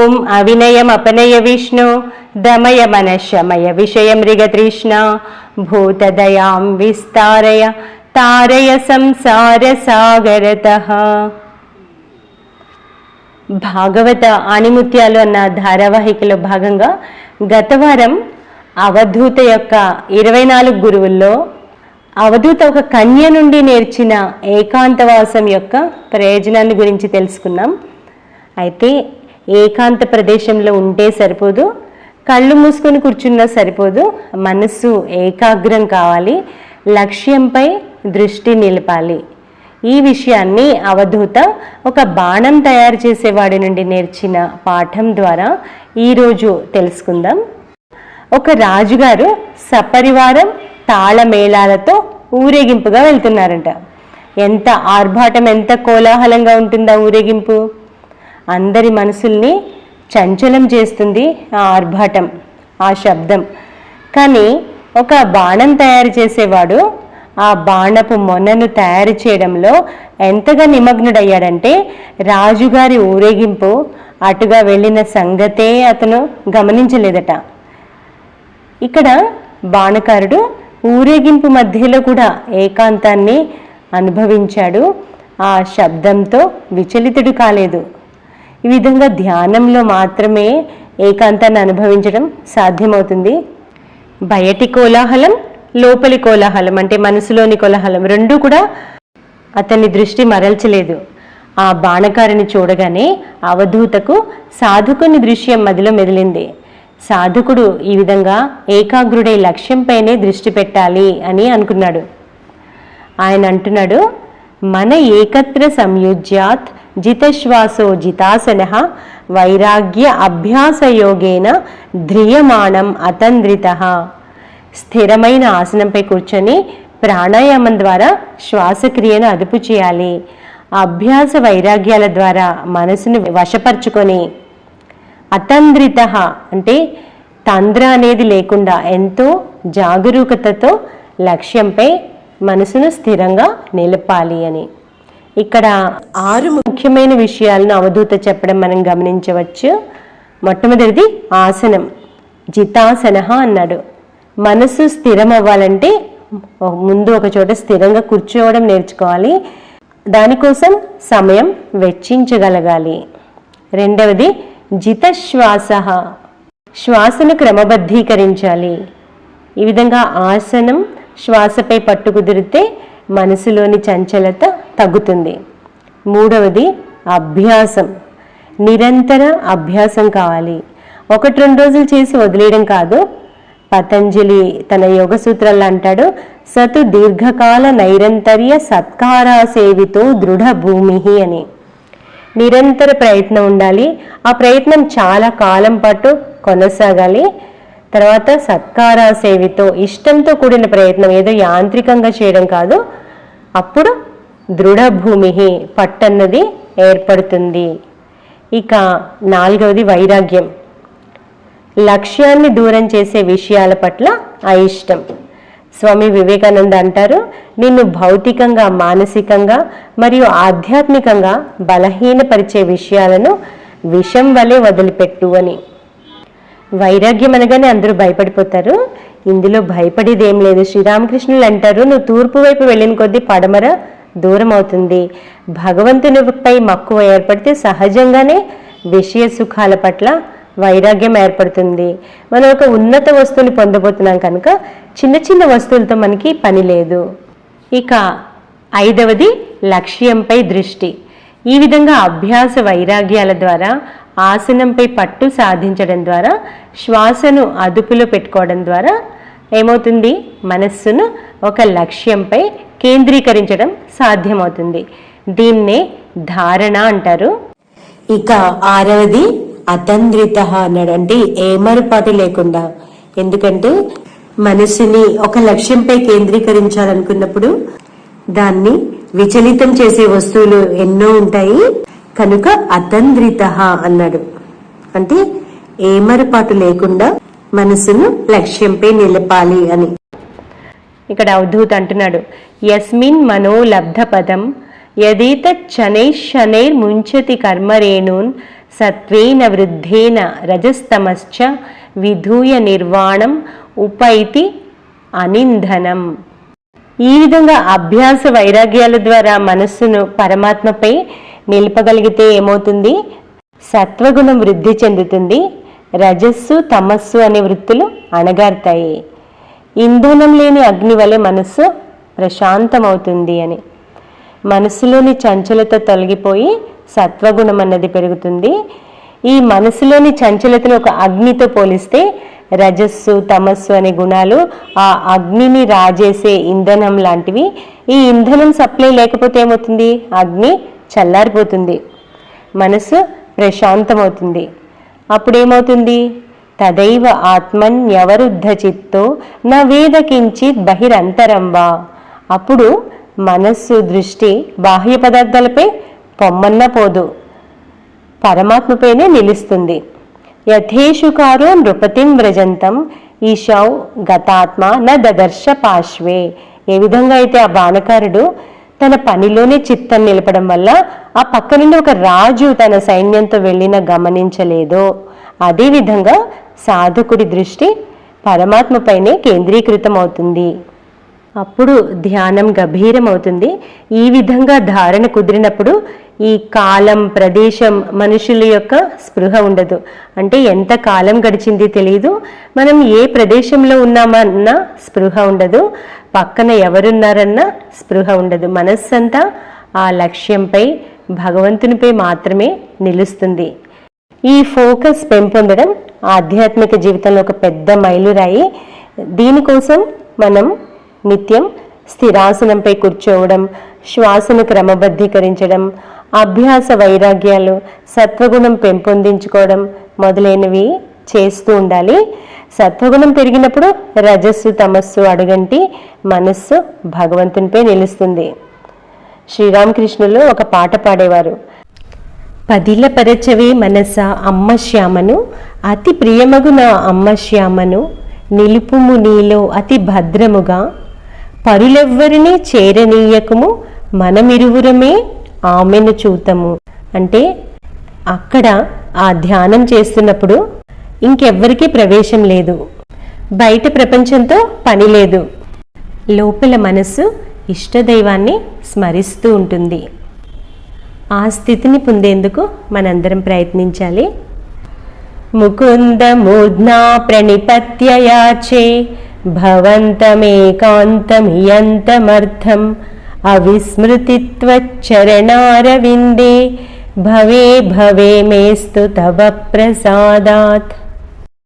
ఓం అవినయమపనయ విష్ణు దమయ మనశమయ విషయమృగతృష్ణ భూతదయాం విస్తారయ తారయ సంసార సాగరత భాగవత ఆణిముత్యాలు అన్న ధారావాహికలో భాగంగా గత వారం అవధూత యొక్క ఇరవై నాలుగు గురువుల్లో అవధూత ఒక కన్య నుండి నేర్చిన ఏకాంతవాసం యొక్క ప్రయోజనాన్ని గురించి తెలుసుకున్నాం. అయితే ఏకాంత ప్రదేశంలో ఉంటే సరిపోదు. కళ్ళు మూసుకొని కూర్చున్నా సరిపోదు. మనస్సు ఏకాగ్రం కావాలి. లక్ష్యంపై దృష్టి నిలపాలి. ఈ విషయాన్ని అవధూత ఒక బాణం తయారు చేసేవాడి నుండి నేర్చిన పాఠం ద్వారా ఈరోజు తెలుసుకుందాం. ఒక రాజుగారు సపరివారం తాళమేళాలతో ఊరేగింపుగా వెళ్తున్నారంట. ఎంత ఆర్భాటం ఎంత కోలాహలంగా ఉంటుందా ఊరేగింపు? అందరి మనసుల్ని చంచలం చేస్తుంది ఆ ఆర్భాటం ఆ శబ్దం. కానీ ఒక బాణం తయారు చేసేవాడు ఆ బాణపు మొనను తయారు చేయడంలో ఎంతగా నిమగ్నుడయ్యాడంటే రాజుగారి ఊరేగింపు అటుగా వెళ్ళిన సంగతే అతను గమనించలేదట. ఇక్కడ బాణకారుడు ఊరేగింపు మధ్యలో కూడా ఏకాంతాన్ని అనుభవించాడు. ఆ శబ్దంతో విచలితుడు కాలేదు. ఈ విధంగా ధ్యానంలో మాత్రమే ఏకాంతాన్ని అనుభవించడం సాధ్యమవుతుంది. బయటి కోలాహలం లోపలి కోలాహలం అంటే మనసులోని కోలాహలం రెండూ కూడా అతని దృష్టి మరల్చలేదు. ఆ బాణకారిని చూడగానే అవధూతకు సాధుకుని దృశ్యం మదిలో మెదిలింది. సాధకుడు ఈ విధంగా ఏకాగ్రుడై లక్ష్యంపైనే దృష్టి పెట్టాలి అని అనుకున్నాడు. ఆయన అంటున్నాడు మన ఏకత్ర సంయుజ్యాత్ జితశ్వాసో జితాసన వైరాగ్య అభ్యాసయోగేన ధ్రియమాణం అతంద్రిత స్థిరమైన ఆసనంపై కూర్చొని ప్రాణాయామం ద్వారా శ్వాసక్రియను అదుపు చేయాలి. అభ్యాస వైరాగ్యాల ద్వారా మనసును వశపరుచుకొని అతంద్రిత అంటే తంద్ర అనేది లేకుండా ఎంతో జాగరూకతతో లక్ష్యంపై మనసును స్థిరంగా నిలపాలి అని. ఇక్కడ ఆరు ముఖ్యమైన విషయాలను అవధూత చెప్పడం మనం గమనించవచ్చు. మొట్టమొదటిది ఆసనం. జితాసన అన్నాడు. మనసు స్థిరం అవ్వాలంటే ముందు ఒక చోట స్థిరంగా కూర్చోవడం నేర్చుకోవాలి. దానికోసం సమయం వెచ్చించగలగాలి. రెండవది జితశ్వాస శ్వాసను క్రమబద్ధీకరించాలి. ఈ విధంగా ఆసనం శ్వాసపై పట్టు కుదిరితే మనసులోని చంచలత తగ్గుతుంది. మూడవది అభ్యాసం. నిరంతర అభ్యాసం కావాలి. ఒకటి రెండు రోజులు చేసి వదిలేయడం కాదు. పతంజలి తన యోగ సూత్రాల్లో అంటాడు సతు దీర్ఘకాల నైరంతర్య సత్కారా సేవితో దృఢ భూమి అని. నిరంతర ప్రయత్నం ఉండాలి. ఆ ప్రయత్నం చాలా కాలం పాటు కొనసాగాలి. తర్వాత సత్కారా సేవితో ఇష్టంతో కూడిన ప్రయత్నం ఏదో యాంత్రికంగా చేయడం కాదు. అప్పుడు దృఢభూమి పట్టన్నది ఏర్పడుతుంది. ఇక నాలుగవది వైరాగ్యం. లక్ష్యాన్ని దూరం చేసే విషయాల పట్ల అయిష్టం. స్వామి వివేకానంద అంటారు నిన్ను భౌతికంగా మానసికంగా మరియు ఆధ్యాత్మికంగా బలహీనపరిచే విషయాలను విషం వలె వదిలిపెట్టు అని. వైరాగ్యం అనగానే అందరూ భయపడిపోతారు. ఇందులో భయపడేదేం లేదు. శ్రీరామకృష్ణులు అంటారు నువ్వు తూర్పు వైపు వెళ్ళిన కొద్దీ పడమర దూరం అవుతుంది భగవంతునిపై మక్కువ ఏర్పడితే సహజంగానే విషయ సుఖాల పట్ల వైరాగ్యం ఏర్పడుతుంది. మనం ఒక ఉన్నత వస్తువుని పొందబోతున్నాం కనుక చిన్న చిన్న వస్తువులతో మనకి పని లేదు. ఇక ఐదవది లక్ష్యంపై దృష్టి. ఈ విధంగా అభ్యాస వైరాగ్యాల ద్వారా ఆసనంపై పట్టు సాధించడం ద్వారా శ్వాసను అదుపులో పెట్టుకోవడం ద్వారా ఏమవుతుంది? మనస్సును ఒక లక్ష్యంపై కేంద్రీకరించడం సాధ్యమవుతుంది. దీన్నే ధారణ అంటారు. ఇక ఆరవది అతంద్రిత అన్నాడు. అంటే ఏమరుపాటు లేకుండా. ఎందుకంటే మనసుని ఒక లక్ష్యంపై కేంద్రీకరించాలనుకున్నప్పుడు దాన్ని విచలితం చేసే వస్తువులు ఎన్నో ఉంటాయి. కనుక అతంద్రిత అన్నాడు. అంటే ఏమరపాటు లేకుండా మనసును లక్ష్యంపై నిలపాలి అని. ఇక్కడ అవధూత్ అంటున్నాడు. యస్మిన్ మనో లబ్ధ పదం యదీత శనై శనైర్ ముంచతి కర్మరేణూన్ సత్వేన వృద్ధేన రజస్తమశ్చ విధూయ నిర్వాణం ఉపైతి అనింధనం. ఈ విధంగా అభ్యాస వైరాగ్యాల ద్వారా మనస్సును పరమాత్మపై నిలపగలిగితే ఏమవుతుంది? సత్వగుణం వృద్ధి చెందుతుంది. రజస్సు తమస్సు అనే వృత్తులు అణగారుతాయి. ఇంధనం లేని అగ్ని వలె మనస్సు ప్రశాంతమవుతుంది అని. మనసులోని చంచలత తొలగిపోయి సత్వగుణం అన్నది పెరుగుతుంది. ఈ మనసులోని చంచలతను ఒక అగ్నితో పోలిస్తే రజస్సు తమస్సు అనే గుణాలు ఆ అగ్నిని రాజేసే ఇంధనం లాంటివి. ఈ ఇంధనం సప్లై లేకపోతే ఏమవుతుంది? అగ్ని చల్లారిపోతుంది. మనసు ప్రశాంతమవుతుంది. అప్పుడేమవుతుంది? తదైవ ఆత్మన్యవరుద్ధ చిత్తో నా వేద కించిత్ బహిరంతరం వా అప్పుడు మనస్సు దృష్టి బాహ్య పదార్థాలపై పొమ్మన్న పోదు పరమాత్మపైనే నిలుస్తుంది. యథేషుకారో నృపతిం వ్రజంతం ఈశౌ గతాత్మ న దదర్శ పాశ్వే. ఏ విధంగా అయితే ఆ బాణకారుడు తన పనిలోనే చిత్తం నిలపడం వల్ల ఆ పక్క నుండి ఒక రాజు తన సైన్యంతో వెళ్ళిన గమనించలేదో అదేవిధంగా సాధకుడి దృష్టి పరమాత్మపైనే కేంద్రీకృతం అవుతుంది అప్పుడు ధ్యానం గభీరమవుతుంది. ఈ విధంగా ధారణ కుదిరినప్పుడు ఈ కాలం ప్రదేశం మనుషుల యొక్క స్పృహ ఉండదు. అంటే ఎంత కాలం గడిచింది తెలియదు మనం ఏ ప్రదేశంలో ఉన్నామన్నా స్పృహ ఉండదు. పక్కన ఎవరున్నారన్న స్పృహ ఉండదు. మనస్సంతా ఆ లక్ష్యంపై భగవంతునిపై మాత్రమే నిలుస్తుంది. ఈ ఫోకస్ పెంపొందడం ఆధ్యాత్మిక జీవితంలో ఒక పెద్ద మైలురాయి. దీనికోసం మనం నిత్యం స్థిరాసనంపై కూర్చోవడం శ్వాసను క్రమబద్ధీకరించడం అభ్యాస వైరాగ్యాలు సత్వగుణం పెంపొందించుకోవడం మొదలైనవి చేస్తూ ఉండాలి. సత్వగుణం పెరిగినప్పుడు రజస్సు తమస్సు అడుగంటి మనస్సు భగవంతునిపై నిలుస్తుంది. శ్రీరామకృష్ణులు ఒక పాట పాడేవారు. పదిల పరచవే మనస అమ్మ శ్యామను అతి ప్రియమగు నా అమ్మ శ్యామను నిలుపుము నీలో అతి భద్రముగా పరులెవ్వరినీ చేరనీయకము మనమిరువురమే ఆమెను చూతము. అంటే అక్కడ ఆ ధ్యానం చేస్తున్నప్పుడు ఇంకెవ్వరికీ ప్రవేశం లేదు. బయట ప్రపంచంతో పని లేదు. లోపల మనసు ఇష్టదైవాన్ని స్మరిస్తూ ఉంటుంది. ఆ స్థితిని పొందేందుకు మనందరం ప్రయత్నించాలి. ముకుంద మూర్ధ్నా ప్రణిపత్యయాచే భవంతమేకాంతమియంతమర్థం అవిస్మృతిత్వచ్చరణారవిందే భవే భవే మేస్తు తవ ప్రసాదాత్